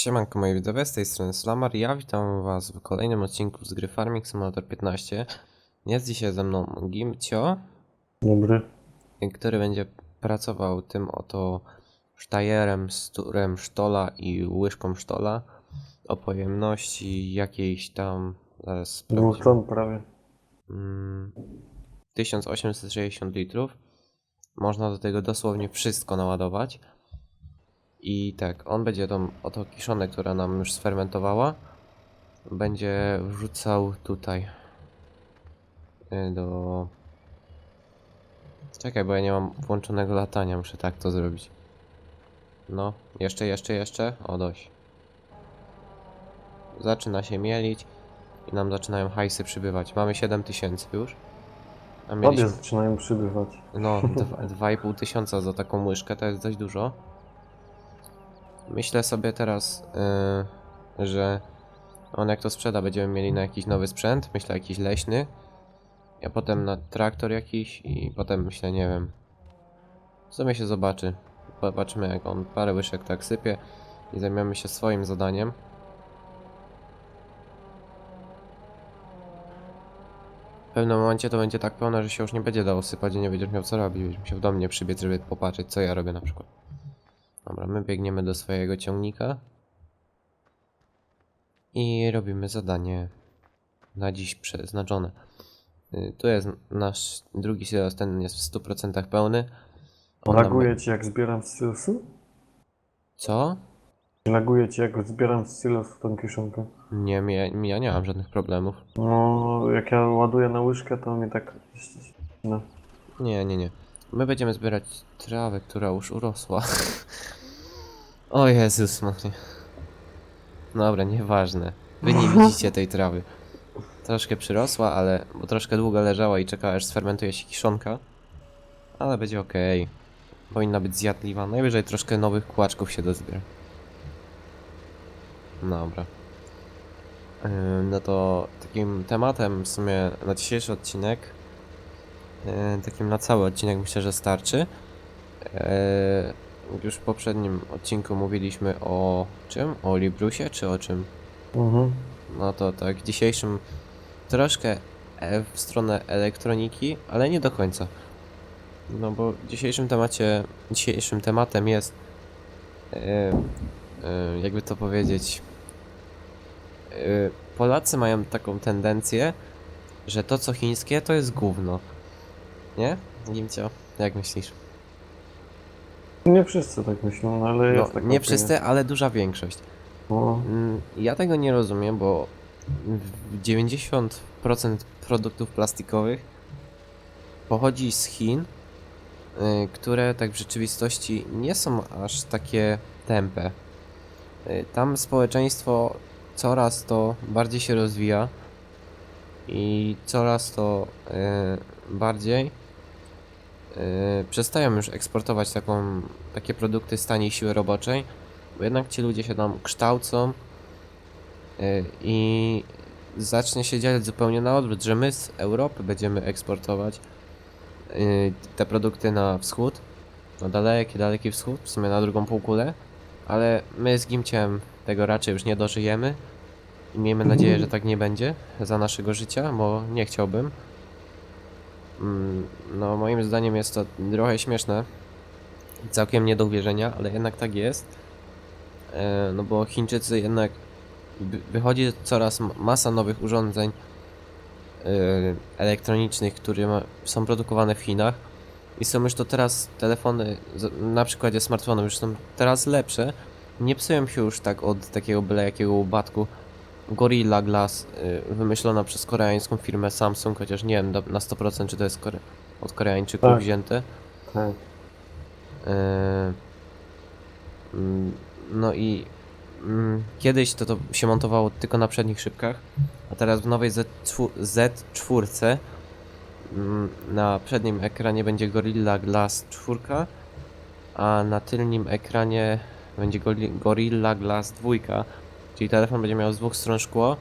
Siemanko moi widzowie, z tej strony Slamar, ja witam was w kolejnym odcinku z gry Farming Simulator 15. Jest dzisiaj ze mną Gimcio, Dobry. który będzie pracował tym oto sztajerem, sturem sztola i łyżką sztola o pojemności jakiejś tam, zaraz Dwóch sprawdzimy. ton prawie. Mm, 1860 litrów. Można do tego dosłownie wszystko naładować. I tak, on będzie tą oto kiszonę, która nam już sfermentowała, będzie wrzucał tutaj y, do... Czekaj, bo ja nie mam włączonego latania, muszę tak to zrobić. No, jeszcze, jeszcze, jeszcze. O, dość. Zaczyna się mielić i nam zaczynają hajsy przybywać. Mamy 7000 już. A Obie mieliśmy... zaczynają przybywać. No, dwa- 2,5 tysiąca za taką łyżkę to jest dość dużo. Myślę sobie teraz, yy, że on jak to sprzeda, będziemy mieli na jakiś nowy sprzęt, myślę jakiś leśny, a potem na traktor jakiś i potem myślę, nie wiem. W sumie się zobaczy. Zobaczymy jak on parę łyżek tak sypie i zajmiemy się swoim zadaniem. W pewnym momencie to będzie tak pełne, że się już nie będzie dało sypać i nie będziesz miał co robić. Będziesz musiał do mnie przybiec, żeby popatrzeć, co ja robię na przykład. Dobra, my biegniemy do swojego ciągnika. I robimy zadanie na dziś przeznaczone. Y, Tu jest nasz drugi silos, ten jest w 100% pełny. On Laguje ci jak zbieram z silosu? Co? Laguje ci jak zbieram z silosu tą kiszonkę. Nie, ja, ja nie mam żadnych problemów. No, jak ja ładuję na łyżkę, to mi tak... No. Nie, nie, nie. My będziemy zbierać trawę, która już urosła. o Jezus Maria. Dobra, nieważne. Wy nie widzicie tej trawy. Troszkę przyrosła, ale... Bo troszkę długo leżała i czekała aż sfermentuje się kiszonka. Ale będzie ok. Powinna być zjadliwa. Najwyżej troszkę nowych kłaczków się dozbiera. Dobra. Ym, No to takim tematem w sumie na dzisiejszy odcinek takim na cały odcinek myślę, że starczy. E, Już w poprzednim odcinku mówiliśmy o czym? O Librusie czy o czym? Mhm. No to tak, w dzisiejszym troszkę e, w stronę elektroniki, ale nie do końca. No bo w dzisiejszym temacie, dzisiejszym tematem jest e, e, jakby to powiedzieć e, Polacy mają taką tendencję, że to co chińskie to jest gówno. Nie? Gimcio, jak myślisz? Nie wszyscy tak myślą, ale No, jest taka nie wszyscy, ale duża większość. No, Mm, Ja tego nie rozumiem, bo w 90% produktów plastikowych pochodzi z Chin, y, które tak w rzeczywistości nie są aż takie tępe. Y, Tam społeczeństwo coraz to bardziej się rozwija i coraz to y, bardziej przestają już eksportować taką, takie produkty z taniej siły roboczej, bo jednak ci ludzie się tam kształcą y, i zacznie się dziać zupełnie na odwrót, że my z Europy będziemy eksportować y, te produkty na wschód, na daleki, daleki wschód, w sumie na drugą półkulę, ale my z Gimciem tego raczej już nie dożyjemy i miejmy nadzieję, że tak nie będzie za naszego życia, bo nie chciałbym. Mm, No, moim zdaniem jest to trochę śmieszne, całkiem nie do uwierzenia, ale jednak tak jest. E, No bo Chińczycy jednak wy- wychodzi coraz masa nowych urządzeń e, elektronicznych, które są produkowane w Chinach i są już to teraz telefony, na przykładzie smartfonów już są teraz lepsze. Nie psują się już tak od takiego byle jakiego upadku. Gorilla Glass y, wymyślona przez koreańską firmę Samsung, chociaż nie wiem na 100% czy to jest kore od Koreańczyków Tak. wzięte. tak. Eee, mm, No i mm, kiedyś to, to się montowało tylko na przednich szybkach, a teraz w nowej Z4, Z4 mm, na przednim ekranie będzie Gorilla Glass 4, a na tylnym ekranie będzie Gorilla Glass 2, czyli telefon będzie miał z dwóch stron szkło,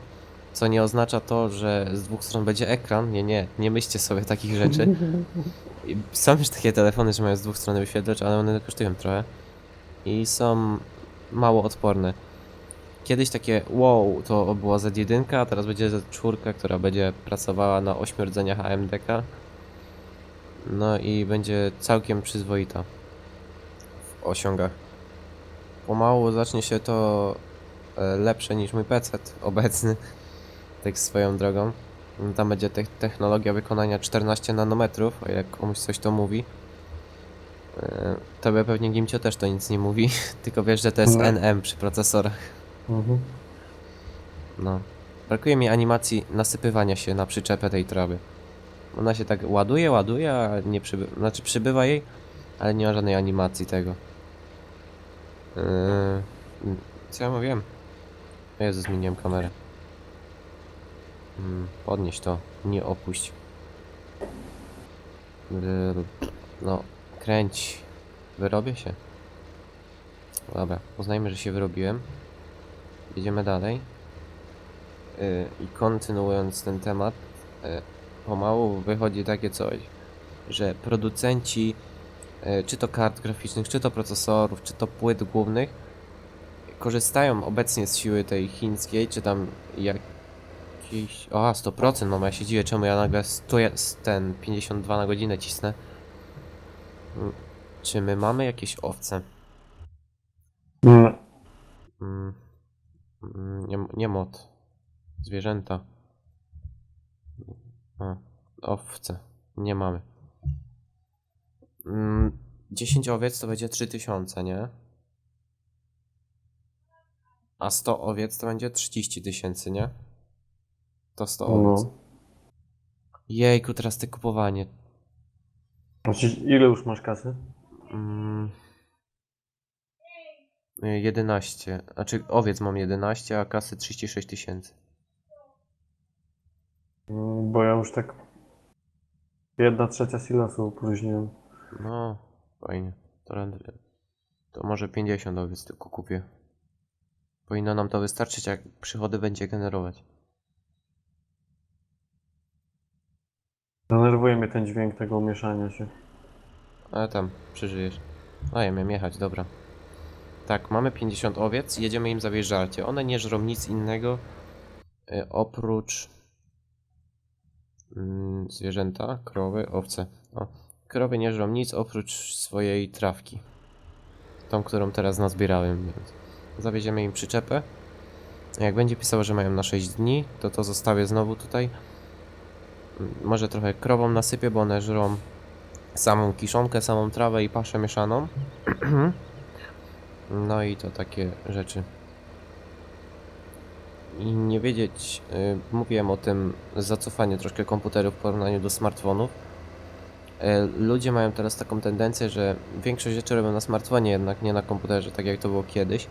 co nie oznacza to, że z dwóch stron będzie ekran. Nie, nie, nie myślcie sobie takich rzeczy. Są już takie telefony, że mają z dwóch stron wyświetlacz, ale one kosztują trochę. I są mało odporne. kiedyś takie wow, to była Z1, a teraz będzie Z4, która będzie pracowała na 8 rdzeniach AMDK. No i będzie całkiem przyzwoita w osiągach. Pomału zacznie się to lepsze niż mój PC obecny, tak swoją drogą. Tam będzie te technologia wykonania 14 nanometrów, o jak komuś coś to mówi. E, Tobie pewnie Gimcio też to nic nie mówi, tylko wiesz, że to jest. NM przy procesorach. Mhm. No. Brakuje mi animacji nasypywania się na przyczepę tej trawy. Ona się tak ładuje, ładuje, a nie przybywa. Znaczy przybywa jej, ale nie ma żadnej animacji tego. Yy... Co ja mówiłem? Jezu, zmieniłem kamerę. Mm, podnieś to, nie opuść. No, kręć. Wyrobię się. Dobra, uznajmy, że się wyrobiłem. Jedziemy dalej. Yy, I kontynuując ten temat, yy, pomału wychodzi takie coś, że producenci, yy, czy to kart graficznych, czy to procesorów, czy to płyt głównych, korzystają obecnie z siły tej chińskiej, czy tam jakiś... O, 100% mam, ja się dziwię, czemu ja nagle stoję z ten 52 na godzinę cisnę. Mm, Czy my mamy jakieś owce? Nie. Mm, mm, nie, nie mod. Zwierzęta. A, owce. Nie mamy. Mm, 10 owiec to będzie 3000, nie? A 100 owiec to będzie 30 tysięcy, nie? To 100 owiec. No. Jejku, teraz te kupowanie. Znaczy, ile już masz kasy? Mm, y, 11. Znaczy owiec mam 11, a kasy 36 tysięcy. Mm, Bo ja już tak jedna trzecia silosu opróżniłem. No, fajnie. To, rend- to może 50 owiec tylko kupię. Powinno nam to wystarczyć, jak przychody będzie generować. Denerwuje mnie ten dźwięk tego mieszania się. Ale tam, przeżyjesz. A ja miałem jechać, dobra. Tak, mamy 50 owiec, jedziemy im zawieźć żarcie. One nie żrą nic innego y, oprócz mm, zwierzęta, krowy, owce. O, krowy nie żrą nic oprócz swojej trawki. Tą, którą teraz nazbierałem, więc zawieziemy im przyczepę. Jak będzie pisało, że mają na 6 dni, to to zostawię znowu tutaj. Może trochę krowom nasypię, bo one żrą samą kiszonkę, samą trawę i paszę mieszaną. No i to takie rzeczy. I nie wiedzieć, y, mówiłem o tym zacofaniu troszkę komputerów w porównaniu do smartfonów. Y, Ludzie mają teraz taką tendencję, że większość rzeczy robią na smartfonie, jednak nie na komputerze, tak jak to było kiedyś.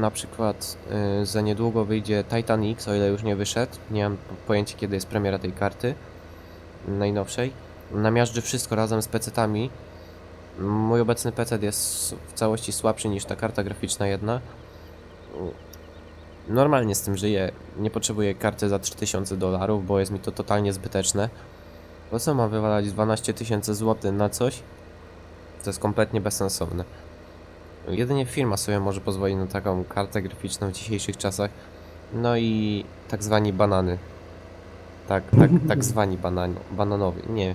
Na przykład y, za niedługo wyjdzie Titan X, o ile już nie wyszedł. Nie mam po- pojęcia kiedy jest premiera tej karty najnowszej. Namiażdży wszystko razem z PC-tami. Mój obecny PC jest w całości słabszy niż ta karta graficzna jedna. Normalnie z tym żyję. Nie potrzebuję karty za 3000 dolarów, bo jest mi to totalnie zbyteczne. Po co mam wywalać 12 tysięcy złotych na coś? To jest kompletnie bezsensowne. Jedynie firma sobie może pozwolić na taką kartę graficzną w dzisiejszych czasach. No i tak zwani banany. Tak, tak, tak zwani banan, bananowi. Nie.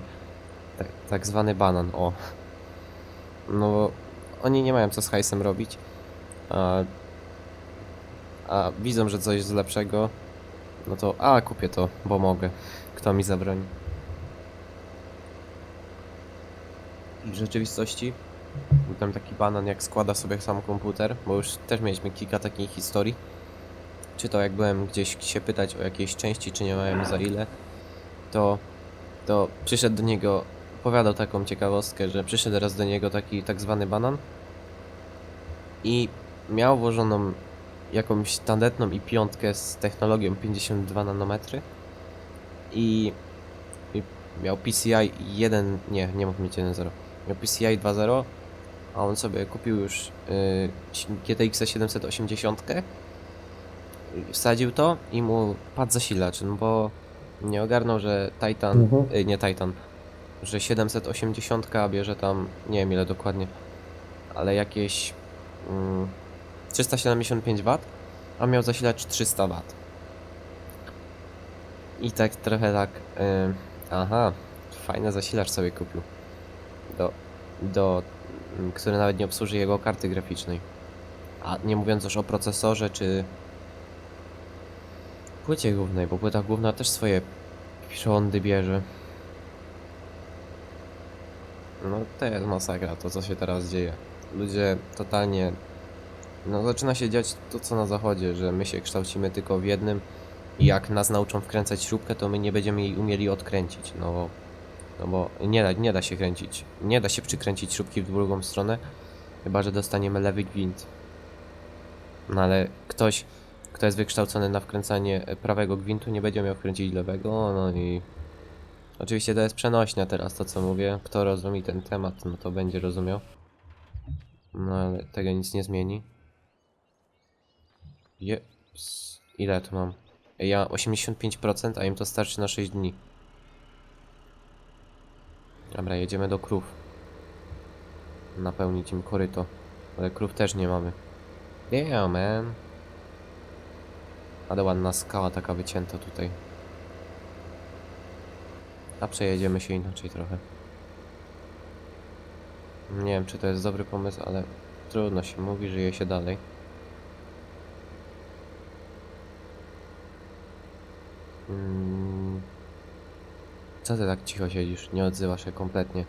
Tak, tak zwany banan, o. No bo oni nie mają co z hajsem robić. A, a widzą, że coś jest lepszego. No to, a kupię to, bo mogę. Kto mi zabroni? W rzeczywistości był tam taki banan, jak składa sobie sam komputer, bo już też mieliśmy kilka takich historii. Czy to jak byłem gdzieś się pytać o jakieś części, czy nie mają za ile, to, to przyszedł do niego, opowiadał taką ciekawostkę, że przyszedł raz do niego taki tak zwany banan i miał włożoną jakąś tandetną i piątkę z technologią 52 nanometry i, i miał PCI 1, nie, nie mógł mieć 1.0, miał PCI 2.0, a on sobie kupił już y, GTX 780 wsadził to i mu padł zasilacz, no bo nie ogarnął, że Titan, Mhm. y, nie Titan, że 780 bierze tam, nie wiem ile dokładnie, ale jakieś mm, 375 W a miał zasilacz 300 W. I tak trochę tak, ym, aha, fajny zasilacz sobie kupił. Do, do, który nawet nie obsłuży jego karty graficznej. A nie mówiąc już o procesorze czy płycie głównej, bo płyta główna też swoje prządy bierze. No to jest masakra, to co się teraz dzieje. Ludzie totalnie... No zaczyna się dziać to co na zachodzie, że my się kształcimy tylko w jednym i jak nas nauczą wkręcać śrubkę, to my nie będziemy jej umieli odkręcić, no bo... No bo nie da, nie da się kręcić, nie da się przykręcić śrubki w drugą stronę, chyba że dostaniemy lewy gwint. No ale ktoś, kto jest wykształcony na wkręcanie prawego gwintu, nie będzie miał wkręcić lewego, no i... Oczywiście to jest przenośnia teraz to co mówię. Kto rozumie ten temat, no to będzie rozumiał. No ale tego nic nie zmieni. Jeps. Ile tu mam? Ja 85%, a im to starczy na 6 dni. Dobra, jedziemy do krów. Napełnić im koryto. Ale krów też nie mamy. Yeah, man. Ale ładna skała taka wycięta tutaj. A przejedziemy się inaczej trochę. Nie wiem, czy to jest dobry pomysł, ale trudno się mówi, żyje się dalej. Mm. Co ty tak cicho siedzisz? Nie odzywasz się kompletnie.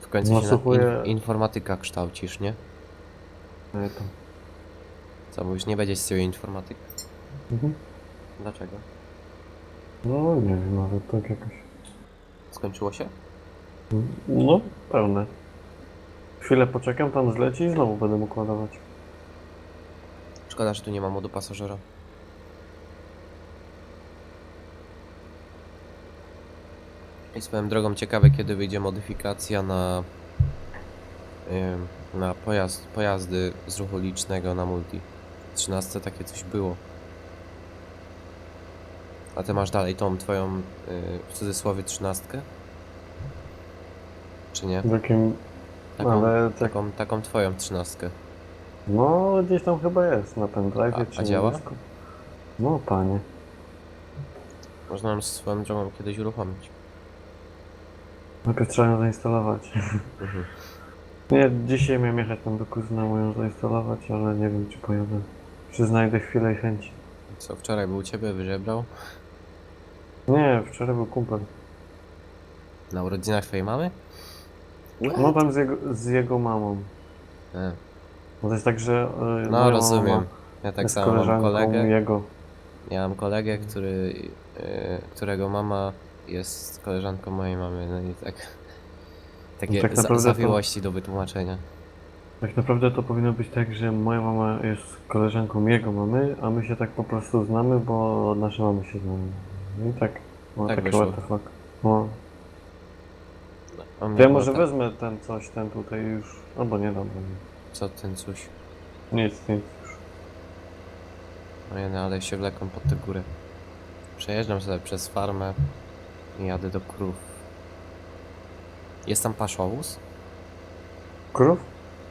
W końcu się na in informatyka kształcisz, nie? Nie, tam. Co mówisz, nie będziesz z informatyk? Mhm. Dlaczego? No nie wiem, nawet tak jakoś. Skończyło się? No, pełne. Chwilę poczekam, tam zleci i znowu będę mógł ładować. Szkoda, że tu nie ma modu pasażera. I swoją drogą ciekawe, kiedy wyjdzie modyfikacja na na pojazd, pojazdy z ruchu licznego na multi. W 13 takie coś było. A ty masz dalej tą twoją y, w cudzysłowie 13? Czy nie? W jakim... Taką, Ale tak... taką, taką twoją 13. No, gdzieś tam chyba jest, na pendrive A- czy a działa? No, panie. Można ją swoją drogą kiedyś uruchomić. Najpierw trzeba ją zainstalować. Mhm. Nie, dzisiaj miałem jechać tam do kuzyna moją zainstalować, ale nie wiem czy pojadę. Czy znajdę chwilę i chęć. Co wczoraj był u ciebie, wyżebrał? Nie, wczoraj był kumpel. Na urodzinach twojej mamy? No tam z jego, z jego mamą. E, Bo to jest tak, że... y, No rozumiem. Ja tak jest samo mam koleżanką kolegę. jego. Ja mam kolegę, który, e, którego mama jest koleżanką mojej mamy. No i tak. Takie tak za, naprawdę to- zawiłości do wytłumaczenia. Tak naprawdę to powinno być tak, że moja mama jest koleżanką jego mamy, a my się tak po prostu znamy, bo nasze mamy się znają. No i tak. No, Tak takie wyszło. what the fuck. No. A mnie To ja było może tak, wezmę ten coś, ten tutaj już. Albo nie dam. Co ten coś? Nic, nic. No ja no, ale się wleką pod tę górę. Przejeżdżam sobie przez farmę jadę do krów. Jest tam paszowóz? Krów?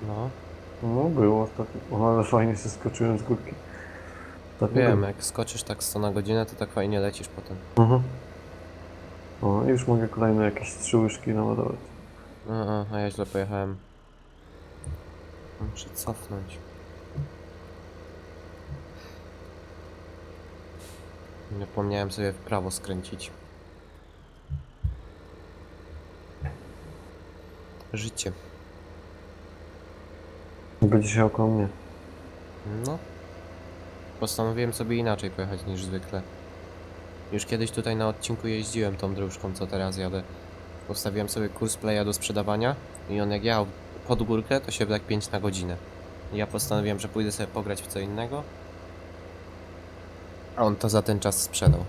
No. No było ostatnio. O, ale fajnie się skoczyłem z górki. Ostatnio Wiem, jak skoczysz tak 100 na godzinę, to tak fajnie lecisz potem. Mhm. O, i już mogę kolejne jakieś trzy łyżki naładować. A, a, a ja źle pojechałem. Muszę cofnąć. Zapomniałem sobie w prawo skręcić. Życie. Będzie się około mnie. No. Postanowiłem sobie inaczej pojechać niż zwykle. Już kiedyś tutaj na odcinku jeździłem tą dróżką, co teraz jadę. Postawiłem sobie kurs playa do sprzedawania i on jak jechał pod górkę, to się tak 5 na godzinę. Ja postanowiłem, że pójdę sobie pograć w co innego. A on to za ten czas sprzedał.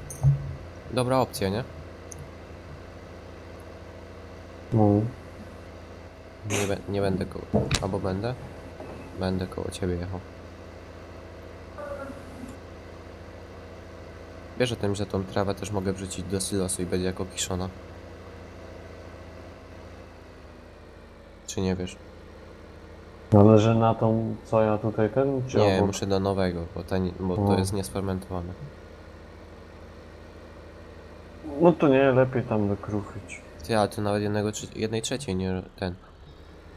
Dobra opcja, nie? No. Nie, nie będę koło... Albo będę? Będę koło ciebie jechał. Wiesz o tym, że tą trawę też mogę wrzucić do silosu i będzie jako kiszona? Czy nie wiesz? Należy na tą, co ja tutaj ten, czy Nie, obok? muszę do nowego, bo, ta, nie- bo to O. jest niesfermentowane. No to nie, lepiej tam dokruchyć. Ty, ale tu nawet jednego, trze- jednej trzeciej nie ten.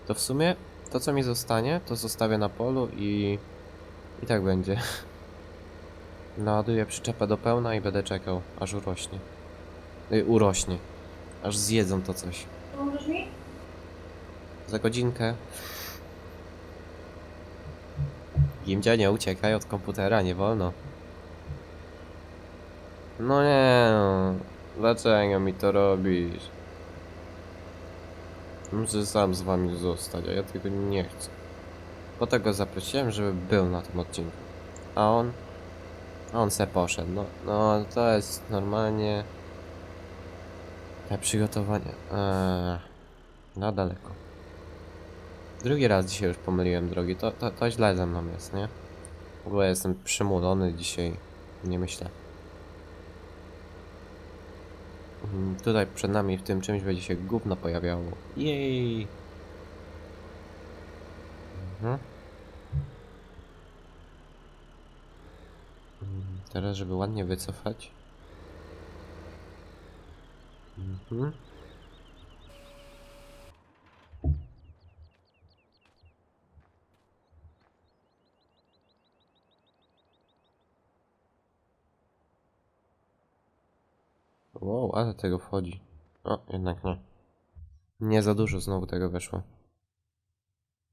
To w sumie to co mi zostanie, to zostawię na polu i i tak będzie. Naładuję przyczepę do pełna i będę czekał, aż urośnie. Y, urośnie. Aż zjedzą to coś. Pomożesz mi? Za godzinkę. Gimdzia, nie uciekaj od komputera, nie wolno. No nie no. Dlaczego mi to robisz? Muszę sam z wami zostać, a ja tego nie chcę. Po tego zaprosiłem, żeby był na tym odcinku. A on? A on se poszedł. No, no to jest normalnie... Te przygotowanie. Eee, na daleko. Drugi raz dzisiaj już pomyliłem drogi. To, to, to źle ze mną jest, nie? W ogóle jestem przymulony dzisiaj. Nie myślę. Mhm, Tutaj przed nami w tym czymś będzie się gówno pojawiało. Jej! Mhm. Mm, Teraz, żeby ładnie wycofać. Mhm. Wow, ale tego wchodzi. O, jednak nie. Nie za dużo znowu tego weszło.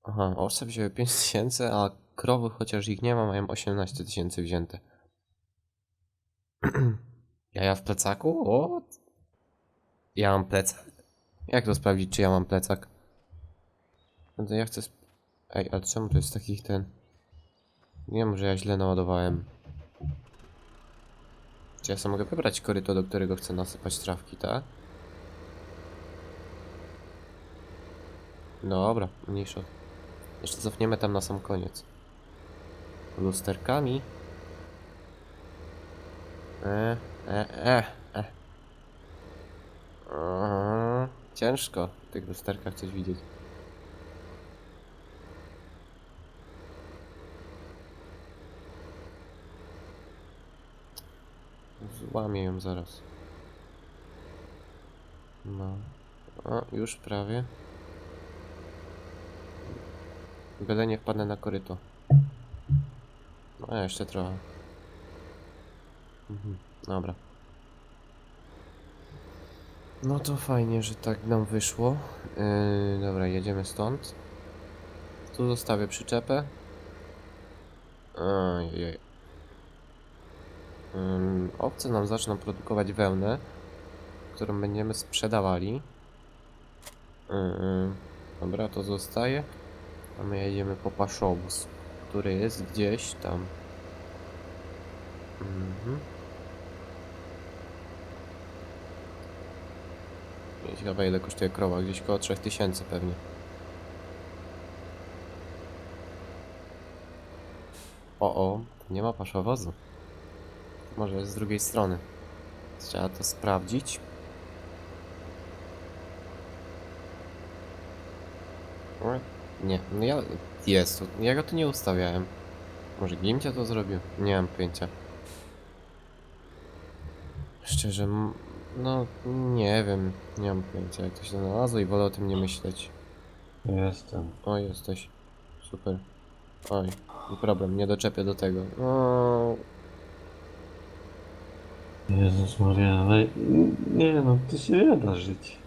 Aha, owce wzięły 5000, a krowy, chociaż ich nie ma, mają 18 tysięcy wzięte. Jaja w plecaku? O! Ja mam plecak? Jak to sprawdzić, czy ja mam plecak? No ja chcę... Ej, ale czemu to jest takich ten... Nie wiem, że ja źle naładowałem. Czy ja sobie mogę wybrać koryto, do którego chcę nasypać trawki, tak? Dobra, mniejsza. Jeszcze cofniemy tam na sam koniec. Lusterkami. E, e, e, e. Aha, Ciężko w tych lusterkach coś widzieć. Złamię ją zaraz. No. O, już prawie. Byle nie wpadnę na koryto. No, jeszcze trochę. Mhm, dobra. No to fajnie, że tak nam wyszło. Yy, dobra, jedziemy stąd. Tu zostawię przyczepę. Ojej. Owce nam zaczną produkować wełnę, którą będziemy sprzedawali. Dobra, to zostaje. A my jedziemy po paszowóz, który jest gdzieś tam. Mhm. Ciekawe ile kosztuje krowa, gdzieś koło 3000 pewnie. O, o, nie ma paszowozu. Może z drugiej strony. Trzeba to sprawdzić. O, Nie, no ja... Jest. Ja go tu nie ustawiałem. Może Gimcia to zrobił? Nie mam pojęcia. Szczerze, no nie wiem. Nie mam pojęcia jak to się znalazło i wolę o tym nie myśleć. Jestem. O, jesteś. Super. Oj, problem, nie doczepię do tego. No, Jezus Maria, ale nie no, to się nie da żyć.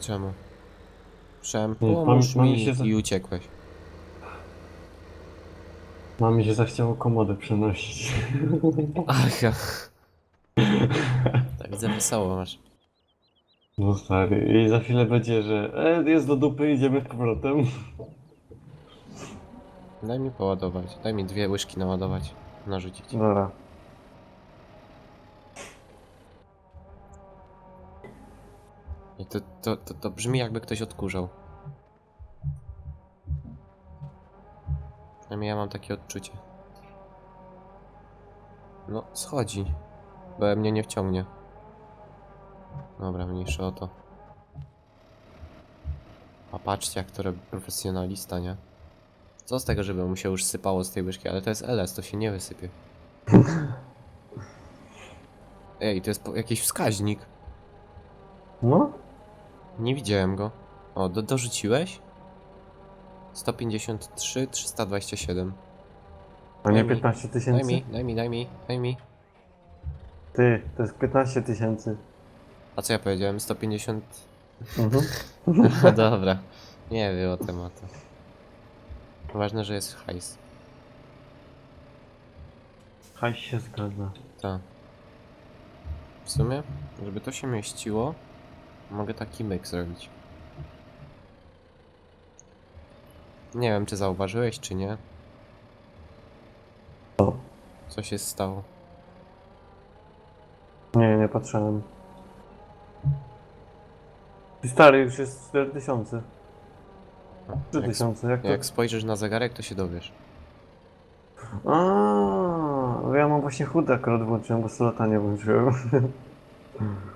czemu? Przem, Nie, pomóż mam- mam mi się za- i uciekłeś. Mam mi się zachciało komodę przenosić. Aha. tak za wesoło masz. No stary, i za chwilę będzie, że e, jest do dupy, idziemy z powrotem. Daj mi poładować. Daj mi dwie łyżki naładować. Narzucić. Dobra. I to, to, to, to brzmi jakby ktoś odkurzał. Przynajmniej ja mam takie odczucie. No, schodzi. Bo mnie nie wciągnie. Dobra, mniejsza o to. A patrzcie, jak to robi profesjonalista, nie? Co z tego, żeby mu się już sypało z tej łyżki, ale to jest LS, to się nie wysypie. Ej, to jest po- jakiś wskaźnik. No? Nie widziałem go. O, do, dorzuciłeś? 153, 327. A nie Daj mi. 15 Daj tysięcy? mi, daj mi, daj mi, daj mi. Ty, to jest 15 tysięcy. A co ja powiedziałem? 150? Mhm. No dobra. Nie wiem o tematu. Ważne, że jest hajs. Hajs się zgadza. Tak. W sumie, żeby to się mieściło, mogę taki myk zrobić. Nie wiem, czy zauważyłeś, czy nie. Co? Co się stało? Nie, nie patrzyłem. Stary, już jest 4000. No, Jak, 3000, jak to? jak spojrzysz na zegarek, to się dowiesz. A, ja mam właśnie chudy akurat włączyłem, bo solota nie włączyłem.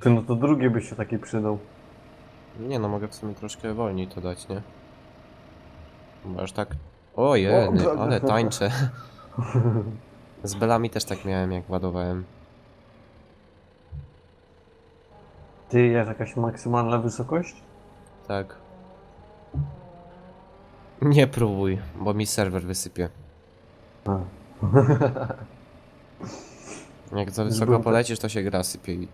Ty, no to drugi by się taki przydał. Nie no, mogę w sumie troszkę wolniej to dać, nie? Bo aż tak... O jeny, O, ale tańczę. Z belami też tak miałem, jak ładowałem. Ty, jest jakaś maksymalna wysokość? Tak. Nie próbuj, bo mi serwer wysypie. A. Jak za wysoko tak. polecisz, to się gra sypie i...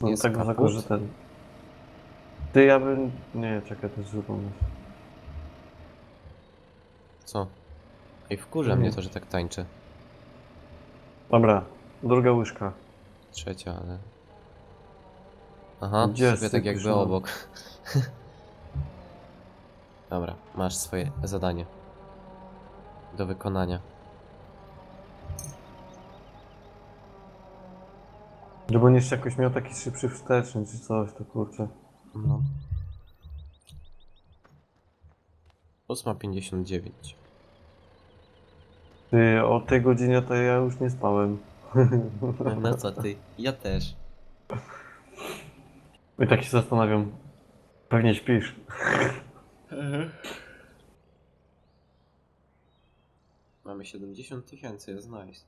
No Jest tak wysoko, kaput? że ten. Ty, ja bym... Nie, czekaj, to jest zły pomysł. Co? Ej, wkurza Nie. mnie to, że tak tańczę. Dobra, druga łyżka. Trzecia, ale... Aha, Gdzie sypie tak jakby no? obok. Dobra, masz swoje zadanie. Do wykonania. Żeby jeszcze jakoś miał taki szybszy wsteczny czy coś, to kurczę. No. 8.59. Ty, o tej godzinie to ja już nie spałem. No co ty? Ja też. I tak się zastanawiam. Pewnie śpisz. Mamy 70 tysięcy, jest nice.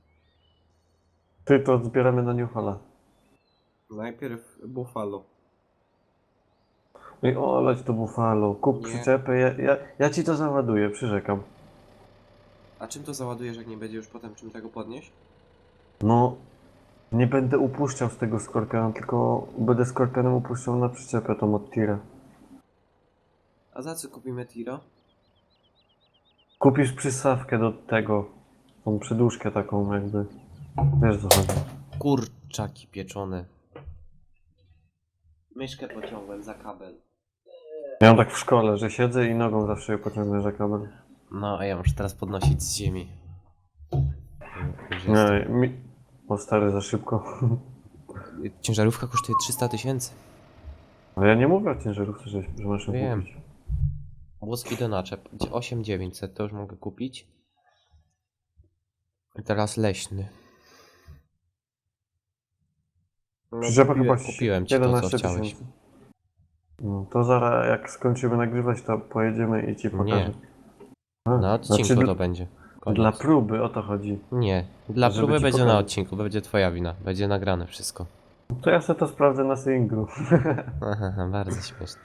Ty, to zbieramy na Newhala. Najpierw Buffalo. I o, leć to Buffalo, kup Nie. przyczepę, ja, ja, ja ci to załaduję, przyrzekam. A czym to załadujesz, jak nie będzie już potem czym tego podnieść? No, nie będę upuszczał z tego skorpiona, tylko będę skorpionem upuszczał na przyczepę tą od tira. A za co kupimy tiro? Kupisz przystawkę do tego, tą przedłużkę taką jakby. Wiesz co chodzi. Kurczaki pieczone. Myszkę pociągłem za kabel. Ja mam tak w szkole, że siedzę i nogą zawsze pociągnę za kabel. No, a ja muszę teraz podnosić z ziemi. Już Nie, jestem. mi... O stary, za szybko. Ciężarówka kosztuje 300 tysięcy. Ale ja nie mówię o ciężarówce, że, że masz ją Wiem. kupić. Wózki do naczep. 8900 to już mogę kupić. I teraz leśny. No, Przyczepa kupiłem, chyba kupiłem ci to, co 11 chciałeś. No, to zaraz jak skończymy nagrywać, to pojedziemy i ci pokażę. A, Na odcinku znaczy, to będzie. Koniec. Dla próby o to chodzi. Nie, dla Żeby próby będzie na odcinku, będzie twoja wina. Będzie nagrane wszystko. To ja sobie to sprawdzę na singlu. Aha, bardzo śmieszne.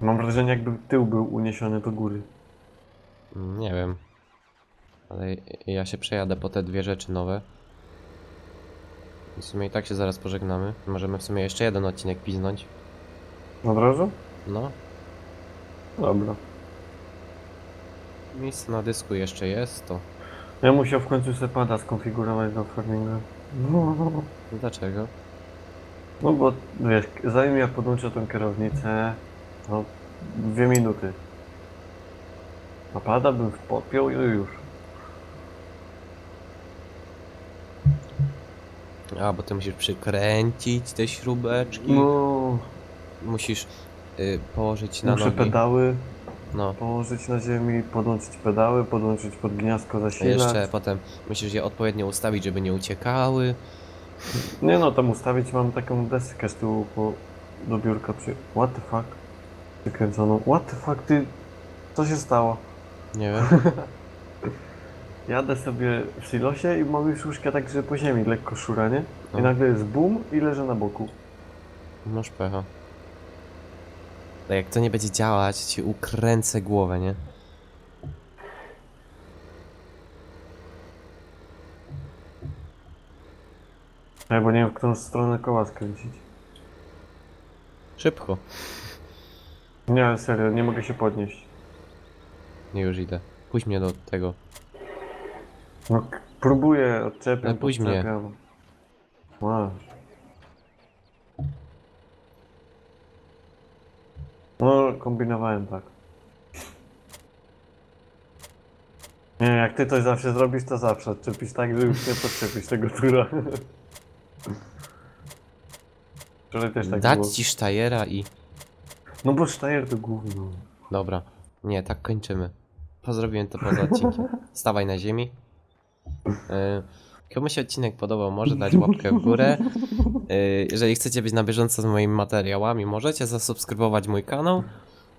Mam wrażenie, jakby tył był uniesiony do góry. Nie wiem. Ale ja się przejadę po te dwie rzeczy nowe. I w sumie i tak się zaraz pożegnamy. Możemy w sumie jeszcze jeden odcinek piznąć. Od razu? No, Dobra. miejsce na dysku jeszcze jest, to Ja musiał w końcu sobie pada skonfigurować do farminga. No, dlaczego? no bo wiesz, zanim ja podłączę tą kierownicę, to dwie minuty. A pada bym podpiął i już. A, bo ty musisz przykręcić te śrubeczki. No, Musisz y, położyć na muszę nogi. pedały No. położyć na ziemi, podłączyć pedały, podłączyć pod gniazdko A zasilacz. jeszcze potem musisz je odpowiednio ustawić, żeby nie uciekały. Nie no, tam ustawić mam taką deskę z tyłu po, do biurka przy... What the fuck? Wykręconą. What the fuck, ty... Co się stało? Nie wiem. Jadę sobie w silosie i mam już łóżka tak, że po ziemi lekko szura, nie? No. I nagle jest boom i leżę na boku. Masz pecha. To jak to nie będzie działać, ci ukręcę głowę, nie? Ja bo nie wiem, w którą stronę koła skręcić. Szybko. Nie, serio, nie mogę się podnieść. Nie już idę. Puść mnie do tego. No, k- próbuję, odczepiam, Ale pójdź mnie. podczepiam. No, kombinowałem tak. Nie, jak ty to zawsze zrobisz, to zawsze odczepisz tak, że już nie podczepisz tego tura. Wczoraj też tak Dać było. ci sztajera i... No bo Sztajer to gówno. Dobra. Nie, tak kończymy. Pozdrowiłem to poza odcinkiem. Stawaj na ziemi. Yy, komu się odcinek podobał, może dać łapkę w górę. Yy, jeżeli chcecie być na bieżąco z moimi materiałami, możecie zasubskrybować mój kanał.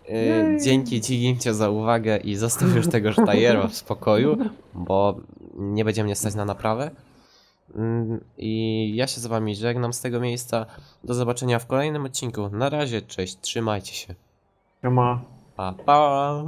Yy, dzięki Ci za uwagę i zostaw już tego sztajera w spokoju, bo nie będzie mnie stać na naprawę. Yy, I ja się z Wami żegnam z tego miejsca. Do zobaczenia w kolejnym odcinku. Na razie, cześć, trzymajcie się. Siema. Pa, pa!